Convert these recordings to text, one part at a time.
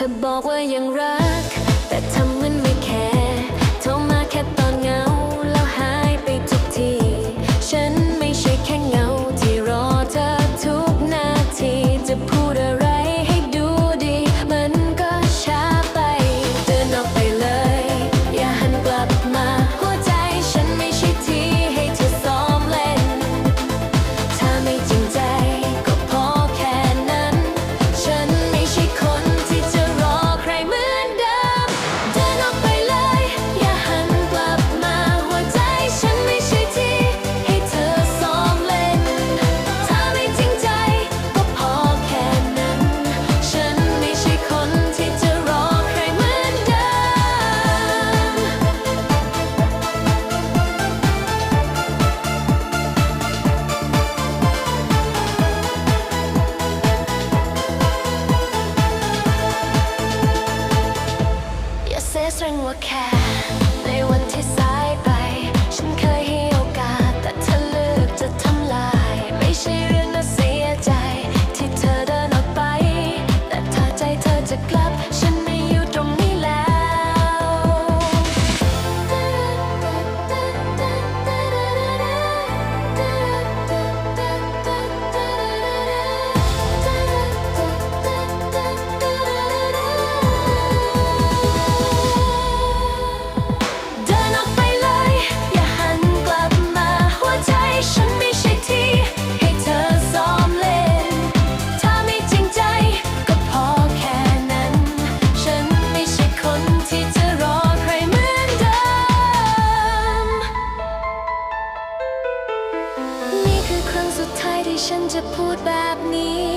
เธอบอกว่ายังรัก แต่ทำ answering what can. ฉันจะพูดแบบนี้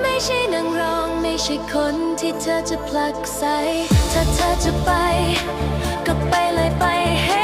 ไม่ใช่นางรองไม่ใช่คนที่เธอจะผลักใส่ถ้าเธอจะไป ก็ไปเลยไปให้